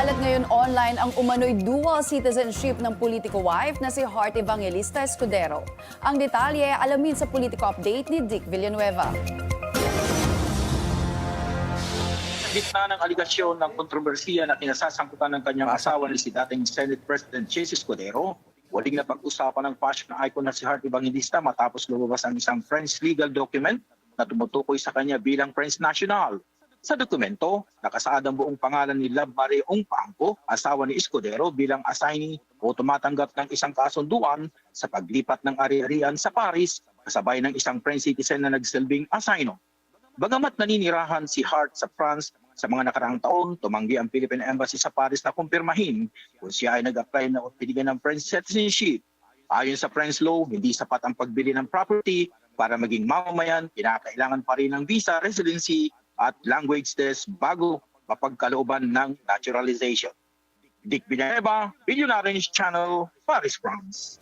Kumakalat ngayon online ang umano'y dual citizenship ng politiko wife na si Heart Evangelista Escudero. Ang detalye alamin sa Politico Update ni Dick Villanueva. gitna ng aligasyon ng kontrobersiya na kinasasangkutan ng kanyang asawa ni si dating Senate President Chase Escudero, waling na pag-usapan ng fashion icon na si Heart Evangelista matapos lumabas ang isang French legal document na tumutukoy sa kanya bilang French national. Sa dokumento, nakasaad ang buong pangalan ni Love Marie Ong asawa ni Escudero bilang assignee o tumatanggap ng isang kasunduan sa paglipat ng ari-arian sa Paris kasabay ng isang French citizen na nagsilbing assigno. Bagamat naninirahan si Hart sa France sa mga nakaraang taon, tumanggi ang Philippine Embassy sa Paris na kumpirmahin kung siya ay nag-apply na o binigyan ng French citizenship. Ayon sa French law, hindi sapat ang pagbili ng property para maging mamamayan, kinakailangan pa rin ng visa, residency at language test bago mapagkalooban ng naturalization. Dick Villanueva, Billionaires Channel, Paris, France.